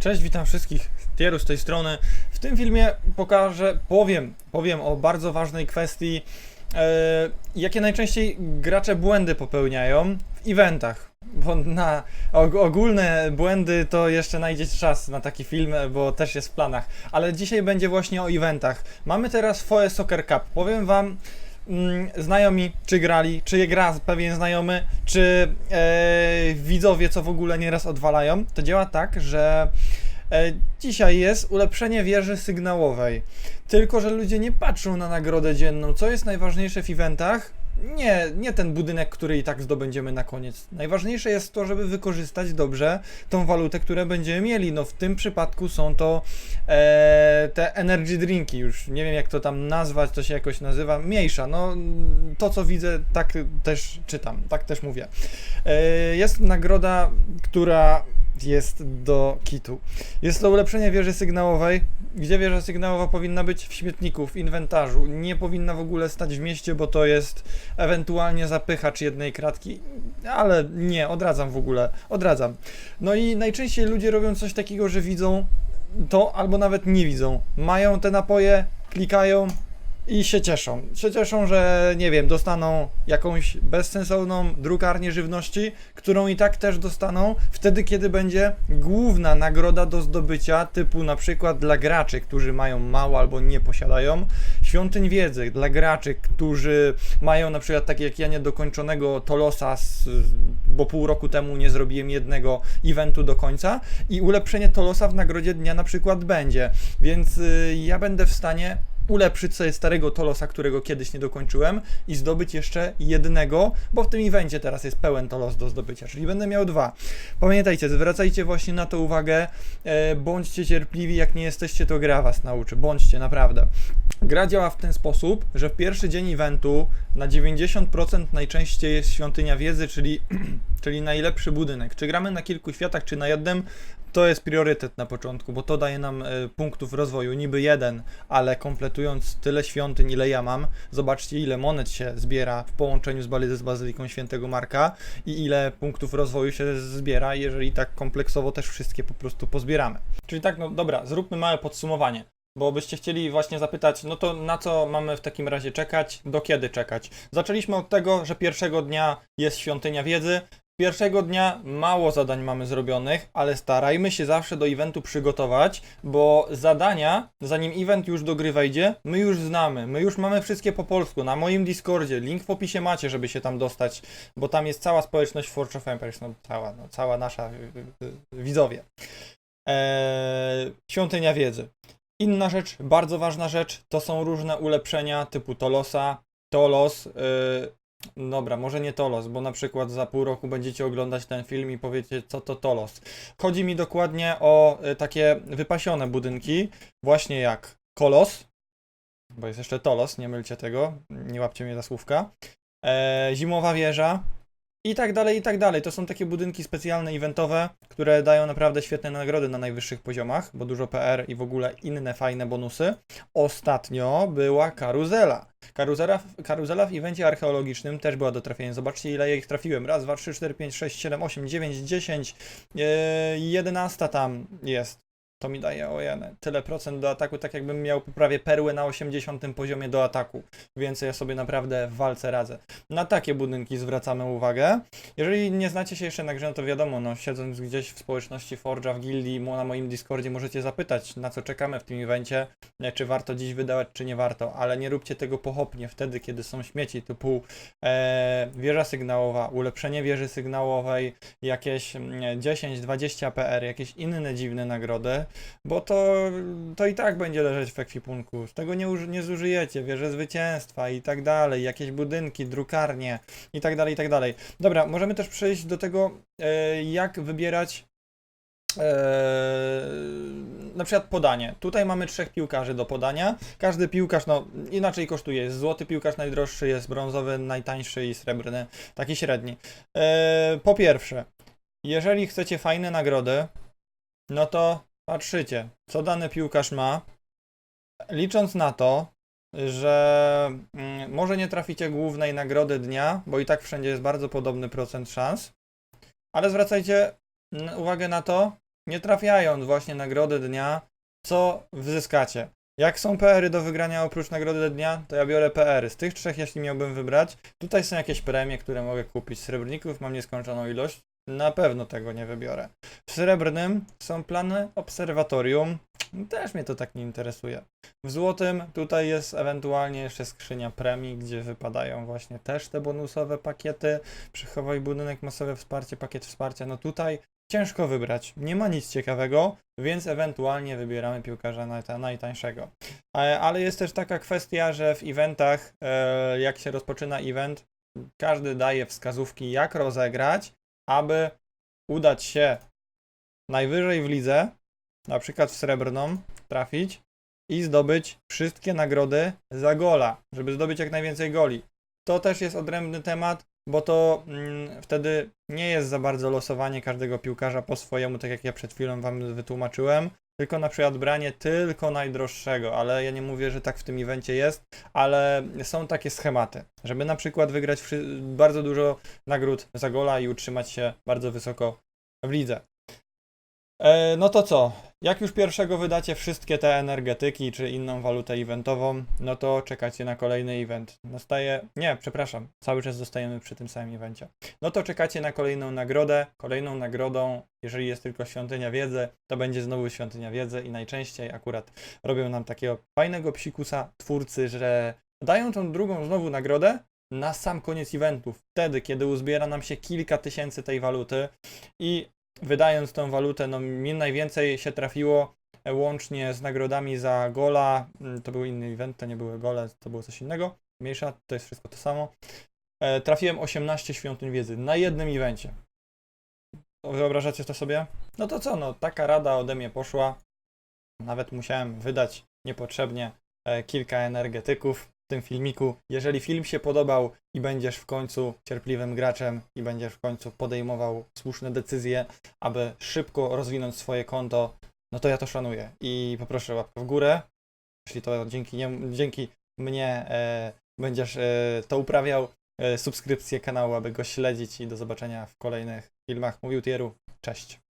Cześć, witam wszystkich. Tieru z tej strony. W tym filmie pokażę, powiem, powiem o bardzo ważnej kwestii, e, jakie najczęściej gracze błędy popełniają w eventach. Bo na og ogólne błędy to jeszcze znajdziecie czas na taki film, bo też jest w planach. Ale dzisiaj będzie właśnie o eventach. Mamy teraz FOE Soccer Cup. Powiem wam, mm, znajomi, czy grali, czy je gra pewien znajomy, czy e, widzowie, co w ogóle nieraz odwalają, to działa tak, że dzisiaj jest ulepszenie wieży sygnałowej. Tylko, że ludzie nie patrzą na nagrodę dzienną. Co jest najważniejsze w eventach? Nie, nie ten budynek, który i tak zdobędziemy na koniec. Najważniejsze jest to, żeby wykorzystać dobrze tą walutę, którą będziemy mieli. No w tym przypadku są to e, te energy drinki, już nie wiem jak to tam nazwać, to się jakoś nazywa, mniejsza. No to co widzę, tak też czytam, tak też mówię. E, jest nagroda, która jest do kitu. Jest to ulepszenie wieży sygnałowej, gdzie wieża sygnałowa powinna być w śmietniku, w inwentarzu. Nie powinna w ogóle stać w mieście, bo to jest ewentualnie zapychacz jednej kratki, ale nie, odradzam w ogóle, odradzam. No i najczęściej ludzie robią coś takiego, że widzą to albo nawet nie widzą. Mają te napoje, klikają i się cieszą. Się cieszą, że nie wiem, dostaną jakąś bezsensowną drukarnię żywności, którą i tak też dostaną wtedy, kiedy będzie główna nagroda do zdobycia, typu na przykład dla graczy, którzy mają mało albo nie posiadają, świątyń wiedzy dla graczy, którzy mają na przykład tak jak ja niedokończonego Tolosa, z, bo pół roku temu nie zrobiłem jednego eventu do końca i ulepszenie Tolosa w nagrodzie dnia na przykład będzie, więc y, ja będę w stanie ulepszyć sobie starego Tolosa, którego kiedyś nie dokończyłem i zdobyć jeszcze jednego, bo w tym evencie teraz jest pełen Tolos do zdobycia, czyli będę miał dwa. Pamiętajcie, zwracajcie właśnie na to uwagę, e, bądźcie cierpliwi, jak nie jesteście, to gra was nauczy, bądźcie, naprawdę. Gra działa w ten sposób, że w pierwszy dzień eventu na 90% najczęściej jest świątynia wiedzy, czyli, czyli najlepszy budynek. Czy gramy na kilku światach, czy na jednym, to jest priorytet na początku, bo to daje nam e, punktów rozwoju. Niby jeden, ale kompletując tyle świątyń, ile ja mam, zobaczcie ile monet się zbiera w połączeniu z, Bali- z Bazyliką Świętego Marka i ile punktów rozwoju się zbiera, jeżeli tak kompleksowo też wszystkie po prostu pozbieramy. Czyli tak, no dobra, zróbmy małe podsumowanie. Bo byście chcieli właśnie zapytać, no to na co mamy w takim razie czekać, do kiedy czekać? Zaczęliśmy od tego, że pierwszego dnia jest świątynia wiedzy. Pierwszego dnia mało zadań mamy zrobionych, ale starajmy się zawsze do eventu przygotować, bo zadania, zanim event już do gry wejdzie, my już znamy, my już mamy wszystkie po polsku. Na moim Discordzie, link w opisie macie, żeby się tam dostać, bo tam jest cała społeczność Forge of Empires, no cała, no, cała nasza y, y, y, widzowie. Eee, świątynia wiedzy. Inna rzecz, bardzo ważna rzecz, to są różne ulepszenia typu Tolosa, Tolos. Yy, dobra, może nie Tolos, bo na przykład za pół roku będziecie oglądać ten film i powiecie, co to Tolos. Chodzi mi dokładnie o y, takie wypasione budynki, właśnie jak Kolos, bo jest jeszcze Tolos, nie mylcie tego, nie łapcie mnie za słówka. E, zimowa wieża, i tak dalej, i tak dalej. To są takie budynki specjalne, eventowe, które dają naprawdę świetne nagrody na najwyższych poziomach, bo dużo PR i w ogóle inne fajne bonusy. Ostatnio była karuzela. Karuzela, karuzela w evencie archeologicznym też była do trafienia. Zobaczcie, ile ja ich trafiłem. Raz, dwa, trzy, cztery, pięć, sześć, siedem, osiem, dziewięć, dziesięć, jedenasta tam jest. To mi daje ojene, tyle procent do ataku, tak jakbym miał prawie perłę na 80 poziomie do ataku. Więc ja sobie naprawdę w walce radzę. Na takie budynki zwracamy uwagę. Jeżeli nie znacie się jeszcze na grze, no to wiadomo, no siedząc gdzieś w społeczności Forge'a, w gildii, na moim Discordzie możecie zapytać, na co czekamy w tym evencie, czy warto dziś wydawać, czy nie warto, ale nie róbcie tego pochopnie wtedy, kiedy są śmieci typu e, wieża sygnałowa, ulepszenie wieży sygnałowej, jakieś mm, 10-20 PR, jakieś inne dziwne nagrody, bo to, to i tak będzie leżeć w ekwipunku. Z tego nie, nie zużyjecie, wieże zwycięstwa i tak dalej, jakieś budynki, drukarnie i tak dalej, i tak dalej. Dobra, możemy też przejść do tego, e, jak wybierać e, na przykład podanie. Tutaj mamy trzech piłkarzy do podania. Każdy piłkarz, no inaczej kosztuje. Jest złoty piłkarz najdroższy, jest brązowy najtańszy i srebrny, taki średni. E, po pierwsze, jeżeli chcecie fajne nagrody, no to patrzycie, co dany piłkarz ma. Licząc na to, że mm, może nie traficie głównej nagrody dnia, bo i tak wszędzie jest bardzo podobny procent szans, ale zwracajcie n- uwagę na to, nie trafiając właśnie nagrody dnia, co zyskacie? Jak są PR-y do wygrania oprócz nagrody dnia, to ja biorę PR-y. Z tych trzech, jeśli miałbym wybrać, tutaj są jakieś premie, które mogę kupić. Srebrników mam nieskończoną ilość. Na pewno tego nie wybiorę. W srebrnym są plany obserwatorium. Też mnie to tak nie interesuje. W złotym tutaj jest ewentualnie jeszcze skrzynia premii, gdzie wypadają właśnie też te bonusowe pakiety. Przechowaj budynek, masowe wsparcie, pakiet wsparcia. No tutaj ciężko wybrać. Nie ma nic ciekawego, więc ewentualnie wybieramy piłkarza najta- najtańszego. E, Ale jest też taka kwestia, że w eventach, e, jak się rozpoczyna event, każdy daje wskazówki, jak rozegrać, aby udać się najwyżej w lidze, na przykład w srebrną, trafić i zdobyć wszystkie nagrody za gola, żeby zdobyć jak najwięcej goli. To też jest odrębny temat, bo to mm, wtedy nie jest za bardzo losowanie każdego piłkarza po swojemu, tak jak ja przed chwilą wam wytłumaczyłem, tylko na przykład branie tylko najdroższego, ale ja nie mówię, że tak w tym evencie jest, ale są takie schematy, żeby na przykład wygrać bardzo dużo nagród za gola i utrzymać się bardzo wysoko w lidze. E, no to co? Jak już pierwszego wydacie wszystkie te energetyki czy inną walutę eventową, no to czekacie na kolejny event. Nastaje. Nie, przepraszam, cały czas zostajemy przy tym samym evencie. No to czekacie na kolejną nagrodę. Kolejną nagrodą, jeżeli jest tylko świątynia wiedzy, to będzie znowu świątynia wiedzy i najczęściej akurat robią nam takiego fajnego psikusa twórcy, że dają tą drugą znowu nagrodę na sam koniec eventów. Wtedy, kiedy uzbiera nam się kilka tysięcy tej waluty i wydając tą walutę, no mi najwięcej się trafiło e, łącznie z nagrodami za gola. mm, To był inny event, to nie były gole, to było coś innego. Mniejsza, to jest wszystko to samo. E, Trafiłem 18 świątyń wiedzy na jednym evencie. Wyobrażacie to sobie? No to co, no taka rada ode mnie poszła. Nawet musiałem wydać niepotrzebnie e, kilka energetyków tym filmiku. Jeżeli film się podobał i będziesz w końcu cierpliwym graczem i będziesz w końcu podejmował słuszne decyzje, aby szybko rozwinąć swoje konto, no to ja to szanuję i poproszę łapkę w górę. Jeśli to dzięki, nie, dzięki mnie e, będziesz e, to uprawiał, e, subskrypcję kanału, aby go śledzić i do zobaczenia w kolejnych filmach. Mówił Tieru, cześć.